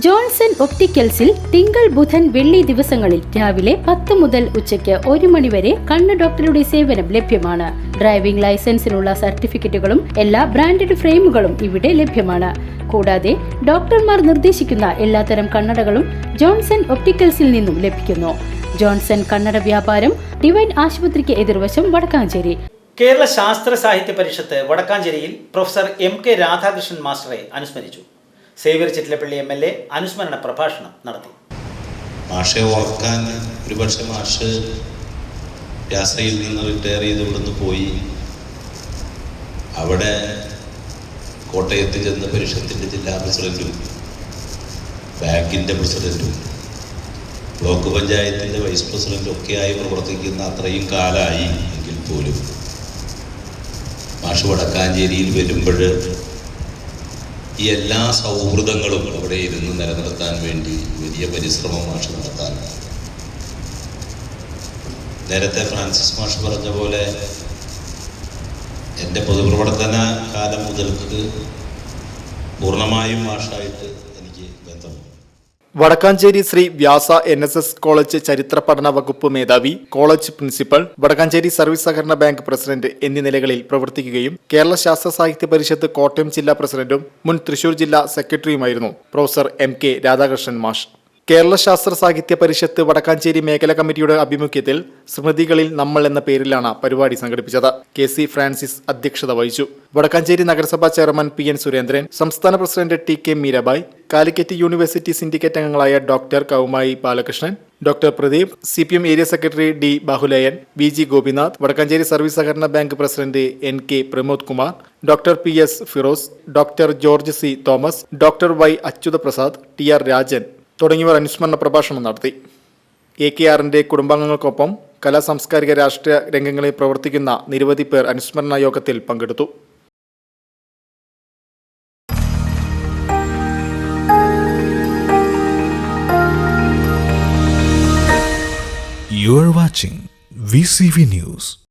Johnson ഒപ്റ്റിക്കൽസിൽ തിങ്കൾ ബുധൻ വെള്ളി ദിവസങ്ങളിൽ രാവിലെ പത്ത് മുതൽ ഉച്ചയ്ക്ക് ഒരു മണിവരെ കണ്ണ് ഡോക്ടറുടെ സേവനം ലഭ്യമാണ്. ഡ്രൈവിംഗ് ലൈസൻസിനുള്ള സർട്ടിഫിക്കറ്റുകളും എല്ലാ ബ്രാൻഡഡ് ഫ്രെയിമുകളും ഇവിടെ ലഭ്യമാണ്. കൂടാതെ ഡോക്ടർമാർ നിർദ്ദേശിക്കുന്ന എല്ലാത്തരം കണ്ണടകളും ജോൺസൺ ഒപ്റ്റിക്കൽസിൽ നിന്നും ലഭിക്കുന്നു. ജോൺസൺ കണ്ണട വ്യാപാരം ഡിവൈൻ ആശുപത്രിക്ക് എതിർവശം വടക്കാഞ്ചേരി. കേരള ശാസ്ത്ര സാഹിത്യ പരിഷത്ത് വടക്കാഞ്ചേരിയിൽ പ്രൊഫസർ എം കെ രാധാകൃഷ്ണൻ മാസ്റ്ററെ അനുസ്മരിച്ചു. Xavier Chittilappilly M L A അനുസ്മരണ പ്രഭാഷണം നടത്തി. മാഷെ ഓർക്കാൻ ഒരുപക്ഷെ മാഷ് രാസയിൽ നിന്ന് റിട്ടയർ ചെയ്ത് ഇവിടുന്ന് പോയി. അവിടെ കോട്ടയത്ത് ചെന്ന പരിഷത്തിന്റെ ജില്ലാ പ്രസിഡന്റും ബാങ്കിന്റെ പ്രസിഡന്റും ബ്ലോക്ക് പഞ്ചായത്തിന്റെ വൈസ് പ്രസിഡന്റും ഒക്കെയായി പ്രവർത്തിക്കുന്ന അത്രയും കാലമായി എങ്കിൽ പോലും മാഷ് വടക്കാഞ്ചേരിയിൽ വരുമ്പോൾ ഈ എല്ലാ സൗഹൃദങ്ങളും അവിടെ ഇരുന്ന് നിലനിർത്താൻ വേണ്ടി വലിയ പരിശ്രമം മാഷ് നടത്താൻ. നേരത്തെ ഫ്രാൻസിസ് മാഷ് പറഞ്ഞ പോലെ എന്റെ പൊതുപ്രവർത്തന കാലം മുതൽക്ക് പൂർണമായും മാഷായിട്ട് എനിക്ക് ബന്ധമുണ്ട്. Vadakkanchery Sree Vyasa N S S college ചരിത്ര പഠന വകുപ്പ് മേധാവി കോളേജ് പ്രിൻസിപ്പൽ വടക്കാഞ്ചേരി സർവീസ് സഹകരണ ബാങ്ക് പ്രസിഡന്റ് എന്നീ നിലകളിൽ പ്രവർത്തിക്കുകയും കേരള ശാസ്ത്ര സാഹിത്യ പരിഷത്ത് കോട്ടയം ജില്ലാ പ്രസിഡന്റും മുൻ തൃശൂർ ജില്ലാ സെക്രട്ടറിയുമായിരുന്നു പ്രൊഫസർ എം കെ രാധാകൃഷ്ണൻ മാഷ്. കേരള ശാസ്ത്ര സാഹിത്യ പരിഷത്ത് വടക്കാഞ്ചേരി മേഖലാ കമ്മിറ്റിയുടെ ആഭിമുഖ്യത്തിൽ സ്മൃതികളിൽ നമ്മൾ എന്ന പേരിലാണ് പരിപാടി സംഘടിപ്പിച്ചത്. കെ സി ഫ്രാൻസിസ് അധ്യക്ഷത വഹിച്ചു. വടക്കാഞ്ചേരി നഗരസഭാ ചെയർമാൻ പി എൻ സുരേന്ദ്രൻ സംസ്ഥാന president T K Meerabai Calicut university syndicate അംഗങ്ങളായ doctor Koumayi Balakrishnan doctor Pradeep C P M area secretary D Bahuleyan V G Gopinath Vadakkanchery service സഹകരണ bank president N K Pramod Kumar doctor P S Firoz doctor George C Thomas doctor Y Achyutha Prasad T R Rajan തുടങ്ങിയവർ അനുസ്മരണ പ്രഭാഷണം നടത്തി A K ആറിന്റെ കുടുംബാംഗങ്ങൾക്കൊപ്പം കലാ സാംസ്കാരിക രാഷ്ട്രീയ രംഗങ്ങളിൽ പ്രവർത്തിക്കുന്ന നിരവധി പേർ അനുസ്മരണ യോഗത്തിൽ പങ്കെടുത്തു You are watching VCV News.